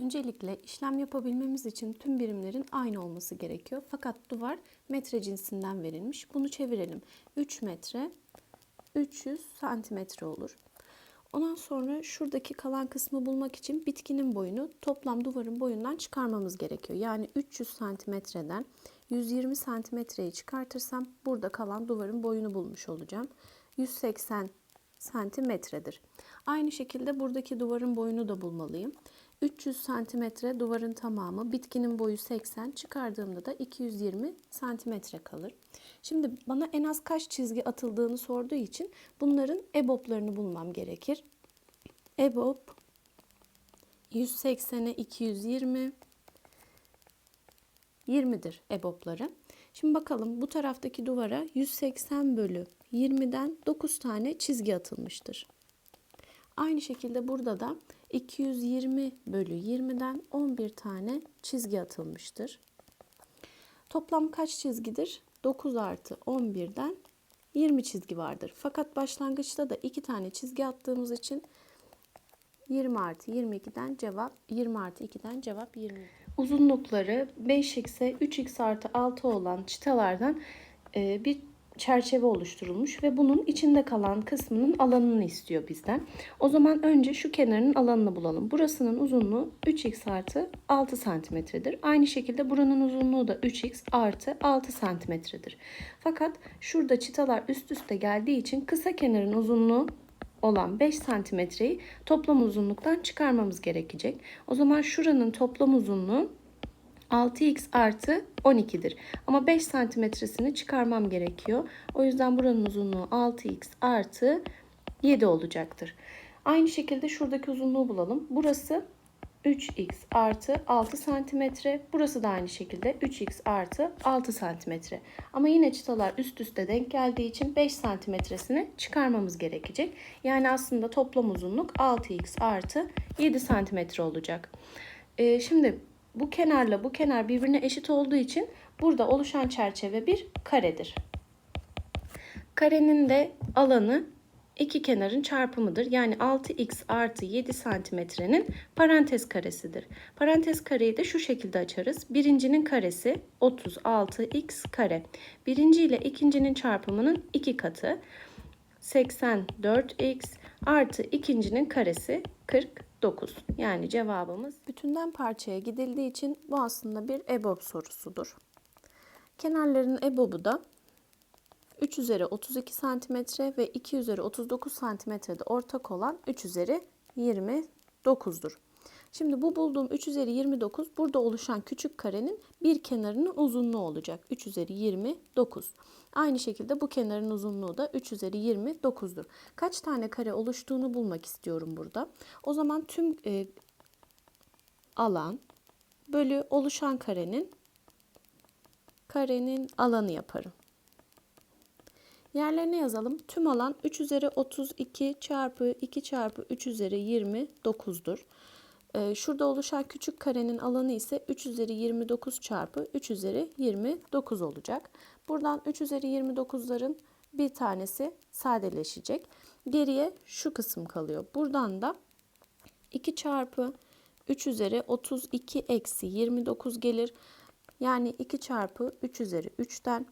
Öncelikle işlem yapabilmemiz için tüm birimlerin aynı olması gerekiyor. Fakat duvar metre cinsinden verilmiş. Bunu çevirelim. 3 metre 300 santimetre olur. Ondan sonra şuradaki kalan kısmı bulmak için bitkinin boyunu toplam duvarın boyundan çıkarmamız gerekiyor. Yani 300 santimetreden 120 santimetreyi çıkartırsam burada kalan duvarın boyunu bulmuş olacağım. 180 santimetredir. Aynı şekilde buradaki duvarın boyunu da bulmalıyım. 300 santimetre duvarın tamamı, bitkinin boyu 80, çıkardığımda da 220 santimetre kalır. Şimdi bana en az kaç çizgi atıldığını sorduğu için bunların EBOB'larını bulmam gerekir. EBOB 180'e 220 20'dir EBOB'ları. Şimdi bakalım bu taraftaki duvara 180 bölü 20'den 9 tane çizgi atılmıştır. Aynı şekilde burada da 220 bölü 20'den 11 tane çizgi atılmıştır. Toplam kaç çizgidir? 9 artı 11'den 20 çizgi vardır. Fakat başlangıçta da 2 tane çizgi attığımız için 20 artı 22'den cevap 20 artı 2'den cevap 20. Uzunlukları 5x'e 3x artı 6 olan çıtalardan e, bir çerçeve oluşturulmuş ve bunun içinde kalan kısmının alanını istiyor bizden. O zaman önce şu kenarın alanını bulalım. Burasının uzunluğu 3x artı 6 santimetredir. Aynı şekilde buranın uzunluğu da 3x artı 6 santimetredir. Fakat şurada çıtalar üst üste geldiği için kısa kenarın uzunluğu olan 5 santimetreyi toplam uzunluktan çıkarmamız gerekecek. O zaman şuranın toplam uzunluğu 6x artı 12'dir. Ama 5 santimetresini çıkarmam gerekiyor. O yüzden buranın uzunluğu 6x artı 7 olacaktır. Aynı şekilde şuradaki uzunluğu bulalım. Burası 3x artı 6 santimetre. Burası da aynı şekilde 3x artı 6 santimetre. Ama yine çıtalar üst üste denk geldiği için 5 santimetresini çıkarmamız gerekecek. Yani aslında toplam uzunluk 6x artı 7 santimetre olacak. Ee, şimdi bu kenarla bu kenar birbirine eşit olduğu için burada oluşan çerçeve bir karedir. Karenin de alanı iki kenarın çarpımıdır. Yani 6x artı 7 santimetrenin parantez karesidir. Parantez kareyi de şu şekilde açarız. Birincinin karesi 36x kare. Birinci ile ikincinin çarpımının iki katı 84x artı ikincinin karesi 49. Yani cevabımız bütünden parçaya gidildiği için bu aslında bir EBOB sorusudur. Kenarların EBOB'u da 3 üzeri 32 cm ve 2 üzeri 39 cm'de ortak olan 3 üzeri 29'dur. Şimdi bu bulduğum 3 üzeri 29 burada oluşan küçük karenin bir kenarının uzunluğu olacak. 3 üzeri 29. Aynı şekilde bu kenarın uzunluğu da 3 üzeri 29'dur. Kaç tane kare oluştuğunu bulmak istiyorum burada. O zaman tüm e, alan bölü oluşan karenin karenin alanı yaparım. Yerlerine yazalım. Tüm alan 3 üzeri 32 çarpı 2 çarpı 3 üzeri 29'dur. Ee, şurada oluşan küçük karenin alanı ise 3 üzeri 29 çarpı 3 üzeri 29 olacak. Buradan 3 üzeri 29'ların bir tanesi sadeleşecek. Geriye şu kısım kalıyor. Buradan da 2 çarpı 3 üzeri 32 eksi 29 gelir. Yani 2 çarpı 3 üzeri 3'ten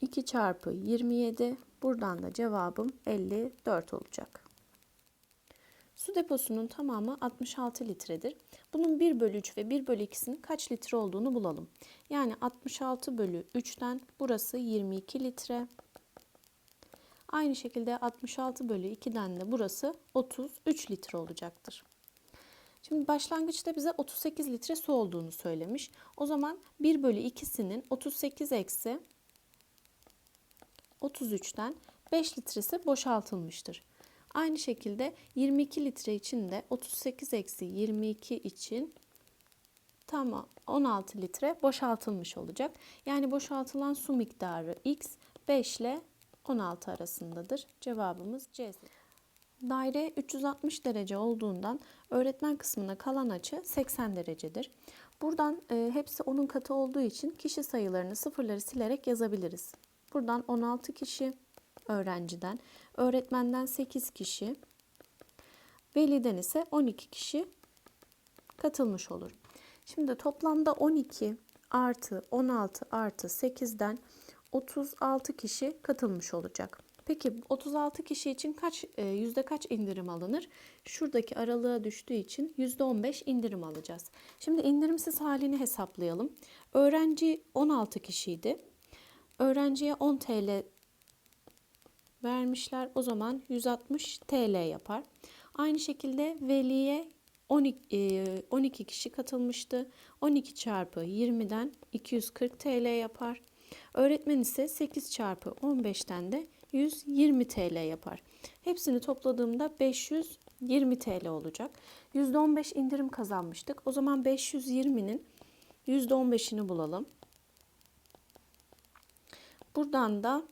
2 çarpı 27. Buradan da cevabım 54 olacak. Su deposunun tamamı 66 litredir. Bunun 1 bölü 3 ve 1 bölü 2'sinin kaç litre olduğunu bulalım. Yani 66 bölü 3'ten burası 22 litre. Aynı şekilde 66 bölü 2'den de burası 33 litre olacaktır. Şimdi başlangıçta bize 38 litre su olduğunu söylemiş. O zaman 1 bölü 2'sinin 38 eksi 33'ten 5 litresi boşaltılmıştır. Aynı şekilde 22 litre için de 38 eksi 22 için tam 16 litre boşaltılmış olacak. Yani boşaltılan su miktarı x 5 ile 16 arasındadır. Cevabımız C. Daire 360 derece olduğundan öğretmen kısmına kalan açı 80 derecedir. Buradan e, hepsi onun katı olduğu için kişi sayılarını sıfırları silerek yazabiliriz. Buradan 16 kişi öğrenciden, öğretmenden 8 kişi, veliden ise 12 kişi katılmış olur. Şimdi toplamda 12 artı 16 artı 8'den 36 kişi katılmış olacak. Peki 36 kişi için kaç e, yüzde kaç indirim alınır? Şuradaki aralığa düştüğü için yüzde 15 indirim alacağız. Şimdi indirimsiz halini hesaplayalım. Öğrenci 16 kişiydi. Öğrenciye 10 TL vermişler. O zaman 160 TL yapar. Aynı şekilde veliye 12, 12 kişi katılmıştı. 12 çarpı 20'den 240 TL yapar. Öğretmen ise 8 çarpı 15'ten de 120 TL yapar. Hepsini topladığımda 520 TL olacak. %15 indirim kazanmıştık. O zaman 520'nin %15'ini bulalım. Buradan da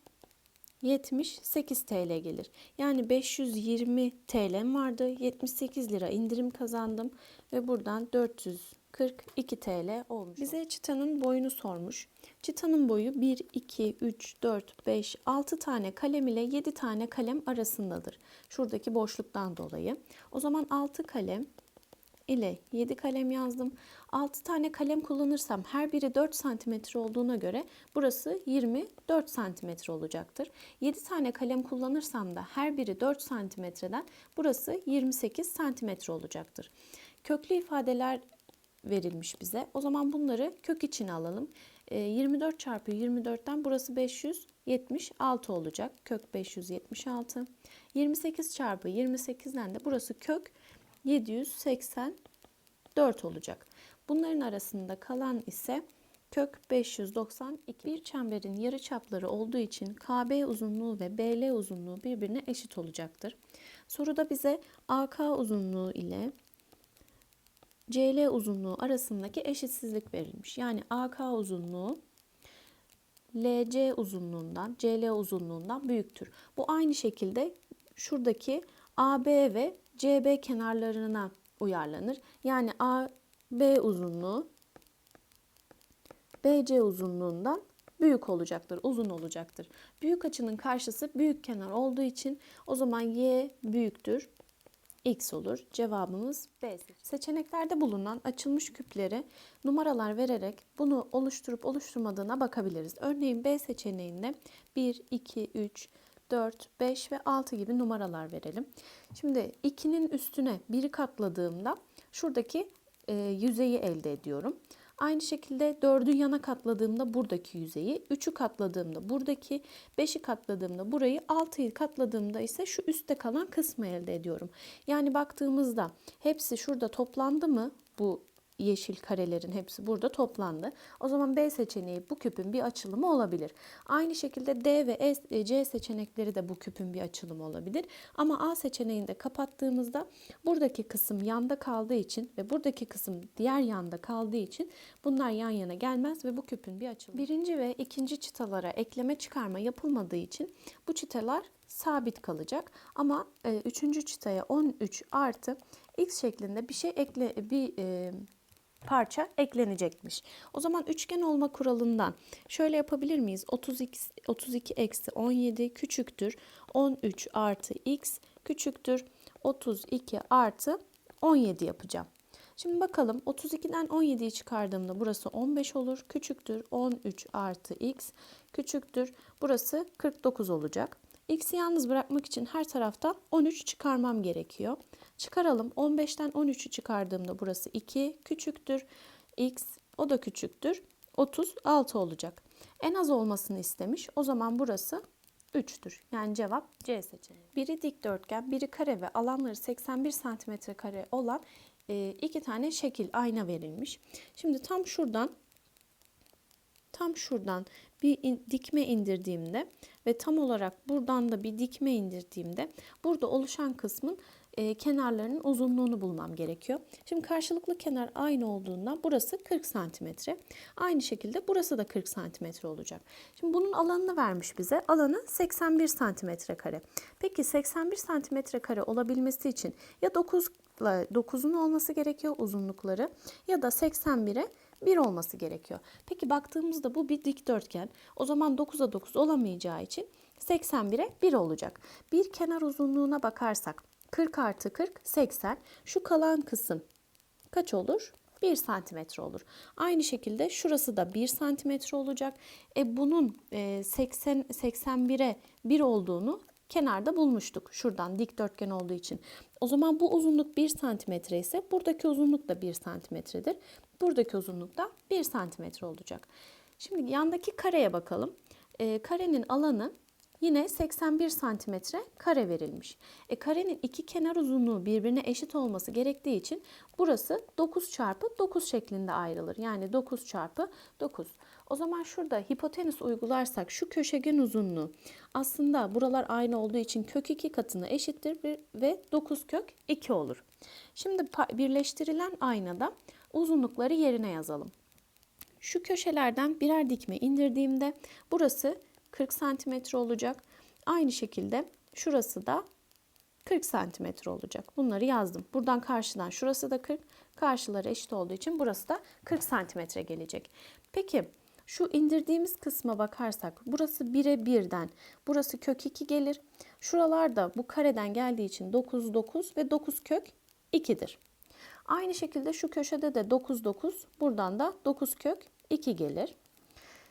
78 TL gelir. Yani 520 TL'm vardı. 78 lira indirim kazandım ve buradan 442 TL olmuş. Bize çıtanın boyunu sormuş. Çıtanın boyu 1, 2, 3, 4, 5, 6 tane kalem ile 7 tane kalem arasındadır. Şuradaki boşluktan dolayı. O zaman 6 kalem ile 7 kalem yazdım. 6 tane kalem kullanırsam her biri 4 cm olduğuna göre burası 24 cm olacaktır. 7 tane kalem kullanırsam da her biri 4 cm'den burası 28 cm olacaktır. Köklü ifadeler verilmiş bize. O zaman bunları kök içine alalım. 24 çarpı 24'ten burası 576 olacak. Kök 576. 28 çarpı 28'den de burası kök 784 olacak. Bunların arasında kalan ise kök 592. Bir çemberin yarıçapları olduğu için KB uzunluğu ve BL uzunluğu birbirine eşit olacaktır. Soruda bize AK uzunluğu ile CL uzunluğu arasındaki eşitsizlik verilmiş. Yani AK uzunluğu LC uzunluğundan, CL uzunluğundan büyüktür. Bu aynı şekilde şuradaki AB ve CB kenarlarına uyarlanır. Yani AB uzunluğu BC uzunluğundan büyük olacaktır, uzun olacaktır. Büyük açının karşısı büyük kenar olduğu için o zaman y büyüktür, x olur. Cevabımız B. Seçeneklerde bulunan açılmış küpleri numaralar vererek bunu oluşturup oluşturmadığına bakabiliriz. Örneğin B seçeneğinde 1, 2, 3, 4, 5 ve 6 gibi numaralar verelim. Şimdi 2'nin üstüne 1'i katladığımda şuradaki e, yüzeyi elde ediyorum. Aynı şekilde 4'ü yana katladığımda buradaki yüzeyi, 3'ü katladığımda buradaki, 5'i katladığımda burayı, 6'yı katladığımda ise şu üstte kalan kısmı elde ediyorum. Yani baktığımızda hepsi şurada toplandı mı bu yeşil karelerin hepsi burada toplandı. O zaman B seçeneği bu küpün bir açılımı olabilir. Aynı şekilde D ve E, C seçenekleri de bu küpün bir açılımı olabilir. Ama A seçeneğinde kapattığımızda buradaki kısım yanda kaldığı için ve buradaki kısım diğer yanda kaldığı için bunlar yan yana gelmez ve bu küpün bir açılımı. Birinci ve ikinci çıtalara ekleme çıkarma yapılmadığı için bu çıtalar sabit kalacak. Ama e, üçüncü çıtaya 13 artı x şeklinde bir şey ekle bir e, parça eklenecekmiş. O zaman üçgen olma kuralından şöyle yapabilir miyiz? 32, 32 eksi 17 küçüktür 13 artı x küçüktür 32 artı 17 yapacağım. Şimdi bakalım 32'den 17'yi çıkardığımda burası 15 olur. Küçüktür 13 artı x küçüktür. Burası 49 olacak. X'i yalnız bırakmak için her taraftan 13 çıkarmam gerekiyor. Çıkaralım. 15'ten 13'ü çıkardığımda burası 2 küçüktür. X o da küçüktür. 36 olacak. En az olmasını istemiş. O zaman burası 3'tür. Yani cevap C seçeneği. Biri dikdörtgen, biri kare ve alanları 81 cm kare olan e, iki tane şekil ayna verilmiş. Şimdi tam şuradan tam şuradan bir in, dikme indirdiğimde ve tam olarak buradan da bir dikme indirdiğimde burada oluşan kısmın e, kenarlarının uzunluğunu bulmam gerekiyor. Şimdi karşılıklı kenar aynı olduğundan burası 40 santimetre. Aynı şekilde burası da 40 santimetre olacak. Şimdi bunun alanını vermiş bize. Alanı 81 santimetre kare. Peki 81 santimetre kare olabilmesi için ya 9 9'un olması gerekiyor uzunlukları ya da 81'e 1 olması gerekiyor. Peki baktığımızda bu bir dikdörtgen. O zaman 9'a 9 olamayacağı için 81'e 1 olacak. Bir kenar uzunluğuna bakarsak 40 artı 40 80. Şu kalan kısım kaç olur? 1 santimetre olur. Aynı şekilde şurası da 1 santimetre olacak. E bunun e, 80 81'e 1 olduğunu kenarda bulmuştuk. Şuradan dikdörtgen olduğu için. O zaman bu uzunluk 1 santimetre ise buradaki uzunluk da 1 santimetredir. Buradaki uzunluk da 1 santimetre olacak. Şimdi yandaki kareye bakalım. E, karenin alanı Yine 81 santimetre kare verilmiş. E, karenin iki kenar uzunluğu birbirine eşit olması gerektiği için burası 9 çarpı 9 şeklinde ayrılır. Yani 9 çarpı 9. O zaman şurada hipotenüs uygularsak şu köşegen uzunluğu aslında buralar aynı olduğu için kök 2 katına eşittir ve 9 kök 2 olur. Şimdi birleştirilen aynada uzunlukları yerine yazalım. Şu köşelerden birer dikme indirdiğimde burası 40 santimetre olacak. Aynı şekilde şurası da 40 santimetre olacak. Bunları yazdım. Buradan karşıdan şurası da 40. Karşıları eşit olduğu için burası da 40 santimetre gelecek. Peki şu indirdiğimiz kısma bakarsak burası 1'e 1'den burası kök 2 gelir. Şuralarda bu kareden geldiği için 9 9 ve 9 kök 2'dir. Aynı şekilde şu köşede de 9 9 buradan da 9 kök 2 gelir.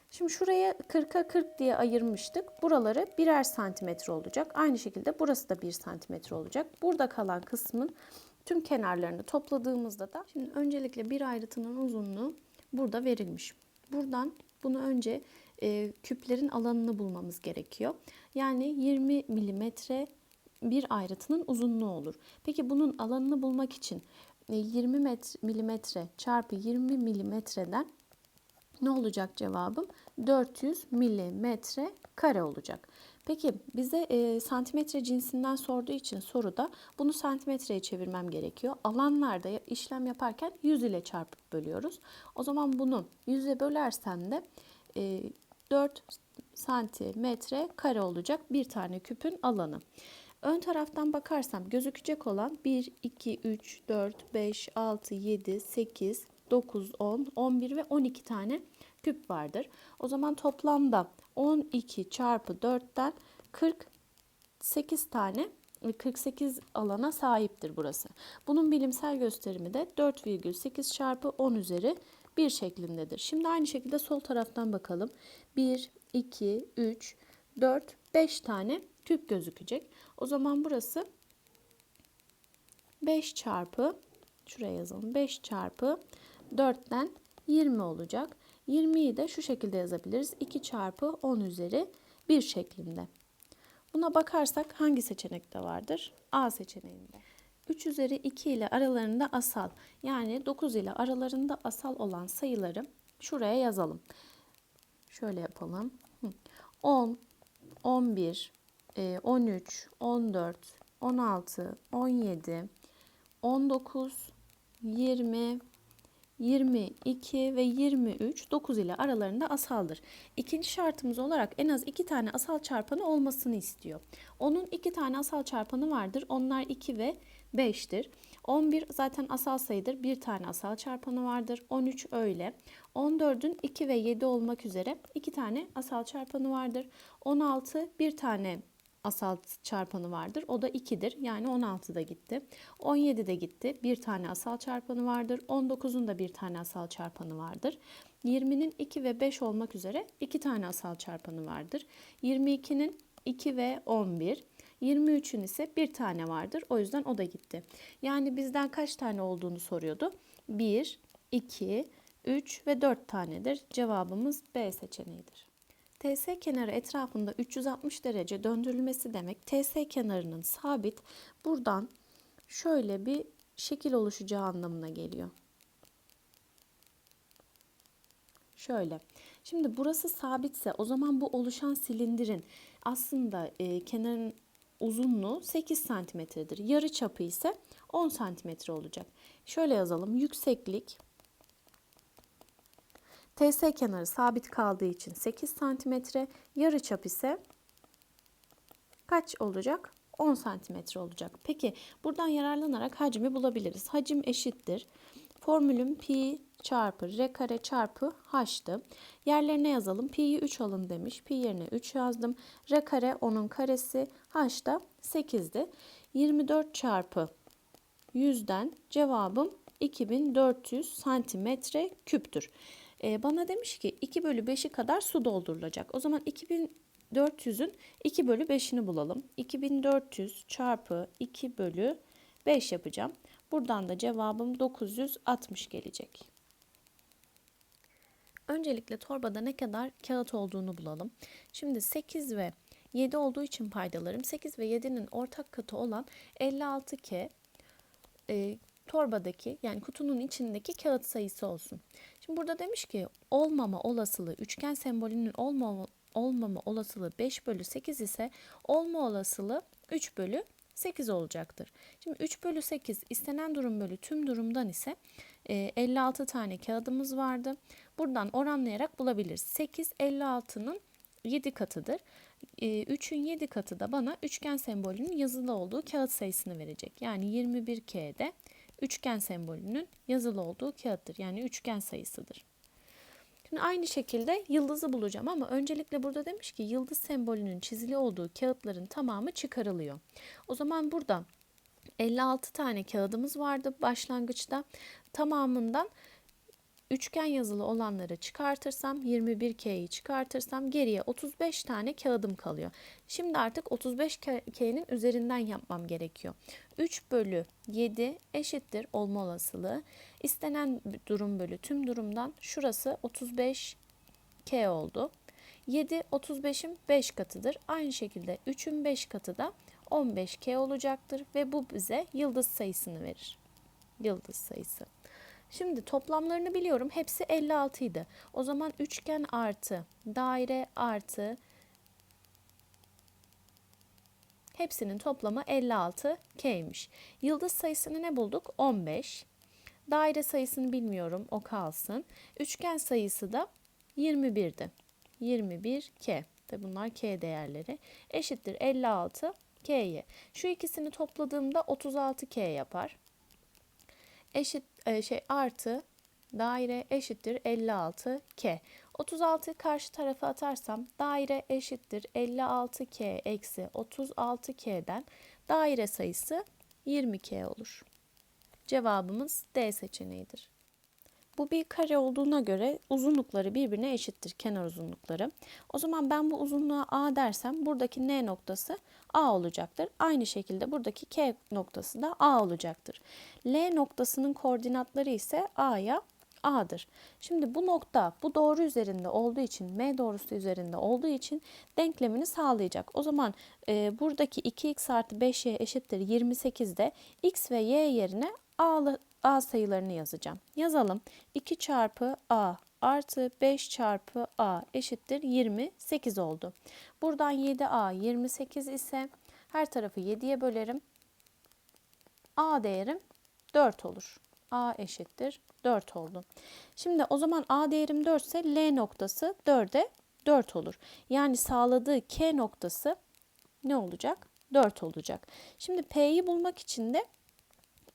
Şimdi şuraya 40'a 40 diye ayırmıştık. Buraları birer santimetre olacak. Aynı şekilde burası da 1 santimetre olacak. Burada kalan kısmın tüm kenarlarını topladığımızda da şimdi öncelikle bir ayrıtının uzunluğu burada verilmiş. Buradan bunu önce e, küplerin alanını bulmamız gerekiyor. Yani 20 milimetre bir ayrıtının uzunluğu olur. Peki bunun alanını bulmak için 20 e, milimetre çarpı 20 milimetreden ne olacak cevabım? 400 milimetre kare olacak. Peki bize e, santimetre cinsinden sorduğu için soruda bunu santimetreye çevirmem gerekiyor. Alanlarda işlem yaparken 100 ile çarpıp bölüyoruz. O zaman bunu 100'e bölersem de e, 4 santimetre kare olacak bir tane küpün alanı. Ön taraftan bakarsam gözükecek olan 1, 2, 3, 4, 5, 6, 7, 8, 9, 10, 11 ve 12 tane küp vardır. O zaman toplamda 12 çarpı 4'ten 48 tane 48 alana sahiptir burası. Bunun bilimsel gösterimi de 4,8 çarpı 10 üzeri 1 şeklindedir. Şimdi aynı şekilde sol taraftan bakalım. 1, 2, 3, 4, 5 tane küp gözükecek. O zaman burası 5 çarpı şuraya yazalım. 5 çarpı 4'ten 20 olacak. 20'yi de şu şekilde yazabiliriz. 2 çarpı 10 üzeri 1 şeklinde. Buna bakarsak hangi seçenekte vardır? A seçeneğinde. 3 üzeri 2 ile aralarında asal yani 9 ile aralarında asal olan sayıları şuraya yazalım. Şöyle yapalım. 10, 11, 13, 14, 16, 17, 19, 20, 22 ve 23 9 ile aralarında asaldır. İkinci şartımız olarak en az 2 tane asal çarpanı olmasını istiyor. Onun 2 tane asal çarpanı vardır. Onlar 2 ve 5'tir. 11 zaten asal sayıdır. Bir tane asal çarpanı vardır. 13 öyle. 14'ün 2 ve 7 olmak üzere 2 tane asal çarpanı vardır. 16 bir tane asal çarpanı vardır. O da 2'dir. Yani 16 da gitti. 17 de gitti. Bir tane asal çarpanı vardır. 19'un da bir tane asal çarpanı vardır. 20'nin 2 ve 5 olmak üzere 2 tane asal çarpanı vardır. 22'nin 2 ve 11. 23'ün ise bir tane vardır. O yüzden o da gitti. Yani bizden kaç tane olduğunu soruyordu. 1, 2, 3 ve 4 tanedir. Cevabımız B seçeneğidir. TS kenarı etrafında 360 derece döndürülmesi demek TS kenarının sabit buradan şöyle bir şekil oluşacağı anlamına geliyor. Şöyle. Şimdi burası sabitse o zaman bu oluşan silindirin aslında e, kenarın uzunluğu 8 santimetredir. Yarı çapı ise 10 santimetre olacak. Şöyle yazalım. Yükseklik TS kenarı sabit kaldığı için 8 cm, yarı çap ise kaç olacak? 10 cm olacak. Peki buradan yararlanarak hacmi bulabiliriz. Hacim eşittir. Formülüm pi çarpı r kare çarpı h'tı. Yerlerine yazalım. Pi'yi 3 alın demiş. Pi yerine 3 yazdım. R kare 10'un karesi. H da 8'di. 24 çarpı 100'den cevabım 2400 santimetre küptür. Ee, bana demiş ki 2 bölü 5'i kadar su doldurulacak. O zaman 2400'ün 2 bölü 5'ini bulalım. 2400 çarpı 2 bölü 5 yapacağım. Buradan da cevabım 960 gelecek. Öncelikle torbada ne kadar kağıt olduğunu bulalım. Şimdi 8 ve 7 olduğu için paydalarım 8 ve 7'nin ortak katı olan 56K e, torbadaki yani kutunun içindeki kağıt sayısı olsun. Şimdi burada demiş ki olmama olasılığı üçgen sembolünün olmama, olmama olasılığı 5 bölü 8 ise olma olasılığı 3 bölü 8 olacaktır. Şimdi 3 bölü 8 istenen durum bölü tüm durumdan ise e, 56 tane kağıdımız vardı. Buradan oranlayarak bulabiliriz. 8 56'nın 7 katıdır. 3'ün 7 katı da bana üçgen sembolünün yazılı olduğu kağıt sayısını verecek. Yani 21K'de üçgen sembolünün yazılı olduğu kağıttır. Yani üçgen sayısıdır. Şimdi aynı şekilde yıldızı bulacağım ama öncelikle burada demiş ki yıldız sembolünün çizili olduğu kağıtların tamamı çıkarılıyor. O zaman burada 56 tane kağıdımız vardı başlangıçta. Tamamından üçgen yazılı olanları çıkartırsam 21K'yi çıkartırsam geriye 35 tane kağıdım kalıyor. Şimdi artık 35K'nin üzerinden yapmam gerekiyor. 3 bölü 7 eşittir olma olasılığı. İstenen durum bölü tüm durumdan şurası 35K oldu. 7 35'in 5 katıdır. Aynı şekilde 3'ün 5 katı da 15K olacaktır ve bu bize yıldız sayısını verir. Yıldız sayısı. Şimdi toplamlarını biliyorum. Hepsi 56 idi. O zaman üçgen artı daire artı hepsinin toplamı 56 K'ymiş. Yıldız sayısını ne bulduk? 15. Daire sayısını bilmiyorum. O kalsın. Üçgen sayısı da 21'di. 21 K. Tabi bunlar K değerleri. Eşittir 56 K'ye. Şu ikisini topladığımda 36 K yapar eşit e, şey artı daire eşittir 56 k. 36 karşı tarafa atarsam daire eşittir 56 k eksi 36 k'den daire sayısı 20 k olur. Cevabımız D seçeneğidir. Bu bir kare olduğuna göre uzunlukları birbirine eşittir kenar uzunlukları. O zaman ben bu uzunluğa A dersem buradaki N noktası A olacaktır. Aynı şekilde buradaki K noktası da A olacaktır. L noktasının koordinatları ise A'ya A'dır. Şimdi bu nokta bu doğru üzerinde olduğu için M doğrusu üzerinde olduğu için denklemini sağlayacak. O zaman e, buradaki 2x artı 5y eşittir 28'de x ve y yerine A'lı, A sayılarını yazacağım. Yazalım. 2 çarpı A artı 5 çarpı A eşittir 28 oldu. Buradan 7A 28 ise her tarafı 7'ye bölerim. A değerim 4 olur. A eşittir 4 oldu. Şimdi o zaman A değerim 4 ise L noktası 4'e 4 olur. Yani sağladığı K noktası ne olacak? 4 olacak. Şimdi P'yi bulmak için de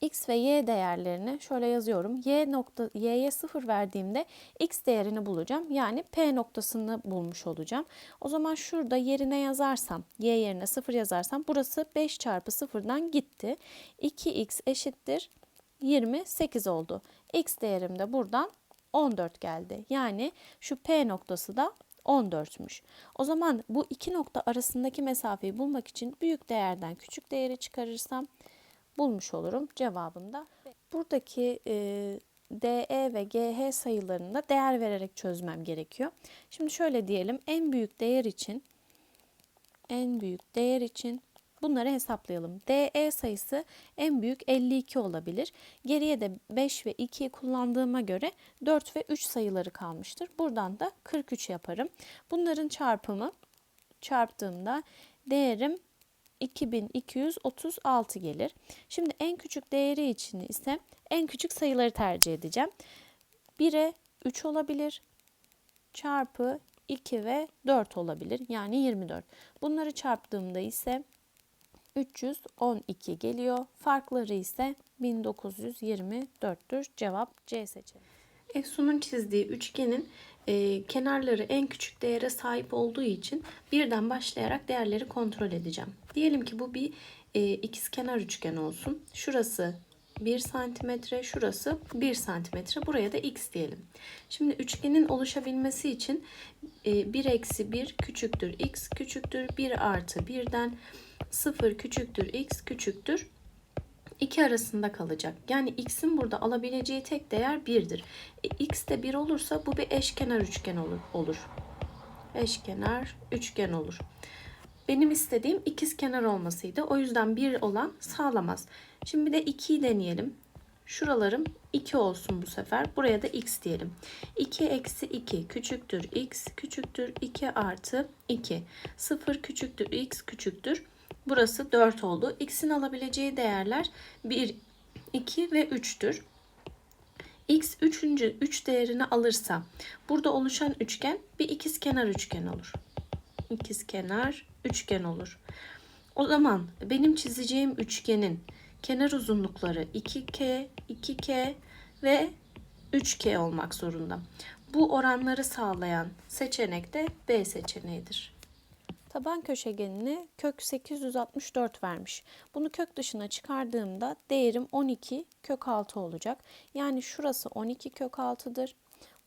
x ve y değerlerini şöyle yazıyorum. y nokta y'ye 0 verdiğimde x değerini bulacağım. Yani p noktasını bulmuş olacağım. O zaman şurada yerine yazarsam y yerine 0 yazarsam burası 5 çarpı 0'dan gitti. 2x eşittir 28 oldu. x değerim de buradan 14 geldi. Yani şu p noktası da 14'müş. O zaman bu iki nokta arasındaki mesafeyi bulmak için büyük değerden küçük değeri çıkarırsam bulmuş olurum cevabında. Buradaki e, DE ve GH sayılarını da değer vererek çözmem gerekiyor. Şimdi şöyle diyelim en büyük değer için en büyük değer için bunları hesaplayalım. DE sayısı en büyük 52 olabilir. Geriye de 5 ve 2'yi kullandığıma göre 4 ve 3 sayıları kalmıştır. Buradan da 43 yaparım. Bunların çarpımı çarptığımda değerim 2236 gelir. Şimdi en küçük değeri için ise en küçük sayıları tercih edeceğim. 1'e 3 olabilir. Çarpı 2 ve 4 olabilir. Yani 24. Bunları çarptığımda ise 312 geliyor. Farkları ise 1924'tür. Cevap C seçeneği. Efsun'un çizdiği üçgenin e, kenarları en küçük değere sahip olduğu için birden başlayarak değerleri kontrol edeceğim. Diyelim ki bu bir e, ikizkenar üçgen olsun. Şurası 1 santimetre, şurası 1 santimetre. Buraya da x diyelim. Şimdi üçgenin oluşabilmesi için 1 eksi 1 küçüktür x küçüktür 1 artı 1'den 0 küçüktür x küçüktür 2 arasında kalacak. Yani x'in burada alabileceği tek değer 1'dir. E, x de 1 olursa bu bir eşkenar üçgen olur. olur. Eşkenar üçgen olur. Benim istediğim ikiz kenar olmasıydı. O yüzden 1 olan sağlamaz. Şimdi bir de 2'yi deneyelim. Şuralarım 2 olsun bu sefer. Buraya da x diyelim. 2 eksi 2 küçüktür x küçüktür 2 artı 2. 0 küçüktür x küçüktür. Burası 4 oldu. X'in alabileceği değerler 1, 2 ve 3'tür. X 3. 3 değerini alırsa burada oluşan üçgen bir ikizkenar üçgen olur. İkizkenar üçgen olur. O zaman benim çizeceğim üçgenin kenar uzunlukları 2K, 2K ve 3K olmak zorunda. Bu oranları sağlayan seçenek de B seçeneğidir. Taban köşegenini kök 864 vermiş. Bunu kök dışına çıkardığımda değerim 12 kök 6 olacak. Yani şurası 12 kök 6'dır.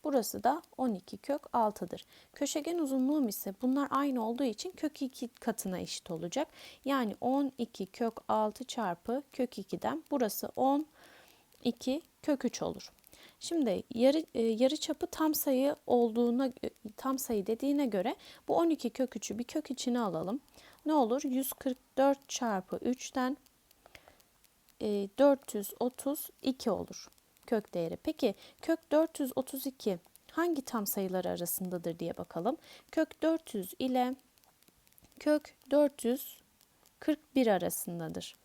Burası da 12 kök 6'dır. Köşegen uzunluğum ise bunlar aynı olduğu için kök 2 katına eşit olacak. Yani 12 kök 6 çarpı kök 2'den burası 12 kök 3 olur. Şimdi yarı, e, yarı çapı tam sayı olduğuna e, tam sayı dediğine göre bu 12 kök 3'ü bir kök içine alalım. Ne olur? 144 çarpı 3'ten e, 432 olur kök değeri. Peki kök 432 hangi tam sayılar arasındadır diye bakalım. Kök 400 ile kök 441 arasındadır.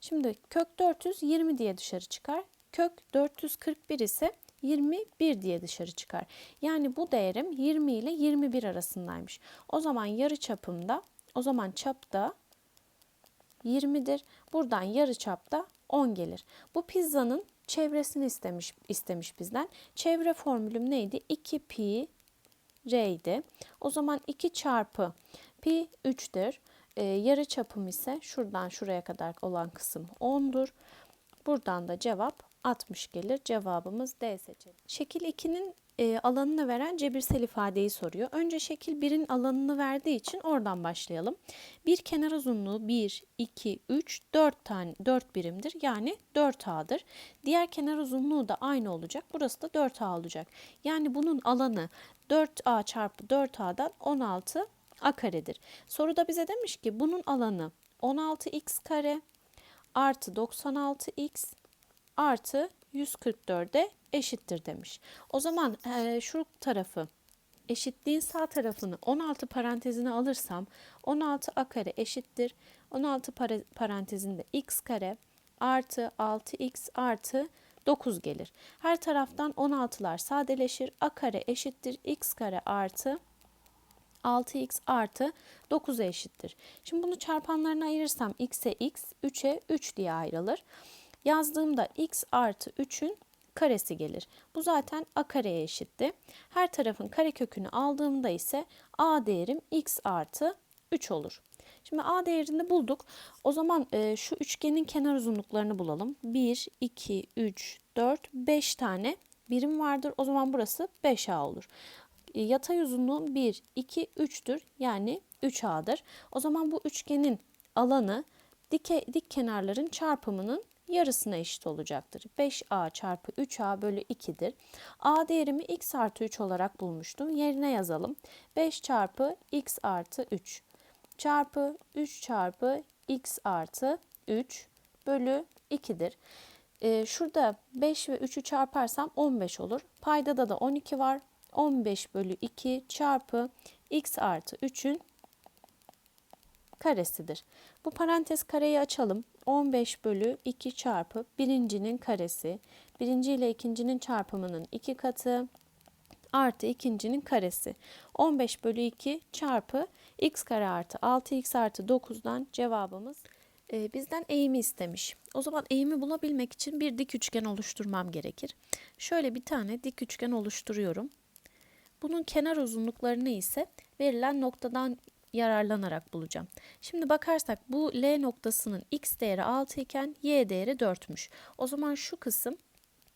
Şimdi kök 400 20 diye dışarı çıkar. Kök 441 ise 21 diye dışarı çıkar. Yani bu değerim 20 ile 21 arasındaymış. O zaman yarı çapımda, o zaman çapta 20'dir. Buradan yarı çapta 10 gelir. Bu pizzanın çevresini istemiş istemiş bizden. Çevre formülüm neydi? 2 pi r idi. O zaman 2 çarpı pi 3'tür. Ee, yarı çapım ise şuradan şuraya kadar olan kısım 10'dur. Buradan da cevap 60 gelir. Cevabımız D seçeneği. Şekil 2'nin e, alanını veren cebirsel ifadeyi soruyor. Önce şekil 1'in alanını verdiği için oradan başlayalım. Bir kenar uzunluğu 1, 2, 3, 4 tane 4 birimdir. Yani 4A'dır. Diğer kenar uzunluğu da aynı olacak. Burası da 4A olacak. Yani bunun alanı 4A çarpı 4A'dan 16 A karedir. Soruda bize demiş ki bunun alanı 16x kare artı 96x artı 144'e eşittir demiş. O zaman e, şu tarafı eşitliğin sağ tarafını 16 parantezine alırsam 16 a kare eşittir. 16 parantezinde x kare artı 6x artı 9 gelir. Her taraftan 16'lar sadeleşir. a kare eşittir x kare artı 6x artı 9'a eşittir. Şimdi bunu çarpanlarına ayırırsam x'e x, 3'e 3 diye ayrılır. Yazdığımda x artı 3'ün karesi gelir. Bu zaten a kareye eşitti. Her tarafın kare kökünü aldığımda ise a değerim x artı 3 olur. Şimdi a değerini bulduk. O zaman e, şu üçgenin kenar uzunluklarını bulalım. 1, 2, 3, 4, 5 tane birim vardır. O zaman burası 5a olur. E, yatay uzunluğu 1, 2, 3'tür. Yani 3a'dır. O zaman bu üçgenin alanı dike, dik kenarların çarpımının yarısına eşit olacaktır. 5a çarpı 3a bölü 2'dir. a değerimi x artı 3 olarak bulmuştum. Yerine yazalım. 5 çarpı x artı 3 çarpı 3 çarpı x artı 3 bölü 2'dir. Ee, şurada 5 ve 3'ü çarparsam 15 olur. Paydada da 12 var. 15 bölü 2 çarpı x artı 3'ün karesidir. Bu parantez kareyi açalım. 15 bölü 2 çarpı birincinin karesi. Birinci ile ikincinin çarpımının iki katı artı ikincinin karesi. 15 bölü 2 çarpı x kare artı 6x artı 9'dan cevabımız e, bizden eğimi istemiş. O zaman eğimi bulabilmek için bir dik üçgen oluşturmam gerekir. Şöyle bir tane dik üçgen oluşturuyorum. Bunun kenar uzunluklarını ise verilen noktadan yararlanarak bulacağım. Şimdi bakarsak bu L noktasının x değeri 6 iken y değeri 4'müş. O zaman şu kısım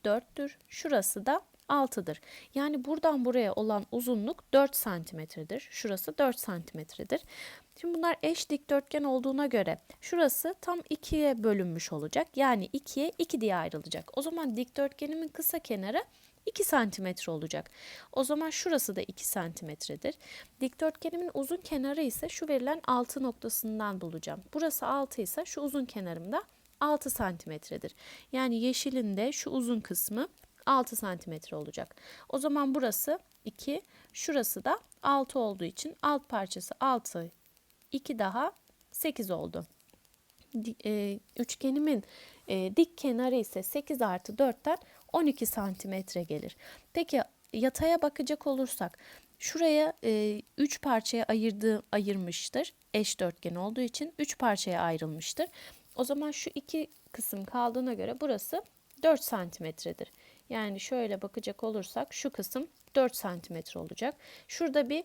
4'tür. Şurası da 6'dır. Yani buradan buraya olan uzunluk 4 santimetredir. Şurası 4 santimetredir. Şimdi bunlar eş dikdörtgen olduğuna göre şurası tam 2'ye bölünmüş olacak. Yani 2'ye 2 diye ayrılacak. O zaman dikdörtgenimin kısa kenarı 2 santimetre olacak. O zaman şurası da 2 santimetredir. Dikdörtgenimin uzun kenarı ise şu verilen 6 noktasından bulacağım. Burası 6 ise şu uzun kenarım da 6 santimetredir. Yani yeşilin de şu uzun kısmı 6 santimetre olacak. O zaman burası 2, şurası da 6 olduğu için alt parçası 6, 2 daha 8 oldu. E, üçgenimin e, dik kenarı ise 8 artı 4'ten 12 santimetre gelir. Peki yataya bakacak olursak şuraya 3 parçaya ayırdığı ayırmıştır. Eş dörtgen olduğu için 3 parçaya ayrılmıştır. O zaman şu iki kısım kaldığına göre burası 4 santimetredir. Yani şöyle bakacak olursak şu kısım 4 santimetre olacak. Şurada bir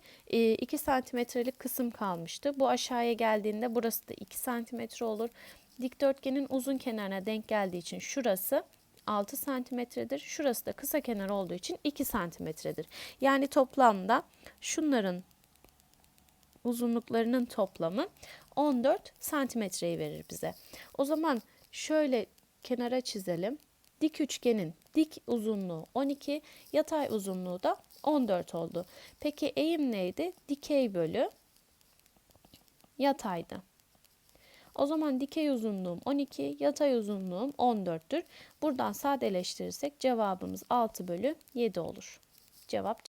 2 santimetrelik kısım kalmıştı. Bu aşağıya geldiğinde burası da 2 santimetre olur. Dikdörtgenin uzun kenarına denk geldiği için şurası 6 santimetredir. Şurası da kısa kenar olduğu için 2 santimetredir. Yani toplamda şunların uzunluklarının toplamı 14 santimetreyi verir bize. O zaman şöyle kenara çizelim. Dik üçgenin dik uzunluğu 12, yatay uzunluğu da 14 oldu. Peki eğim neydi? Dikey bölü yataydı. O zaman dikey uzunluğum 12, yatay uzunluğum 14'tür. Buradan sadeleştirirsek cevabımız 6 bölü 7 olur. Cevap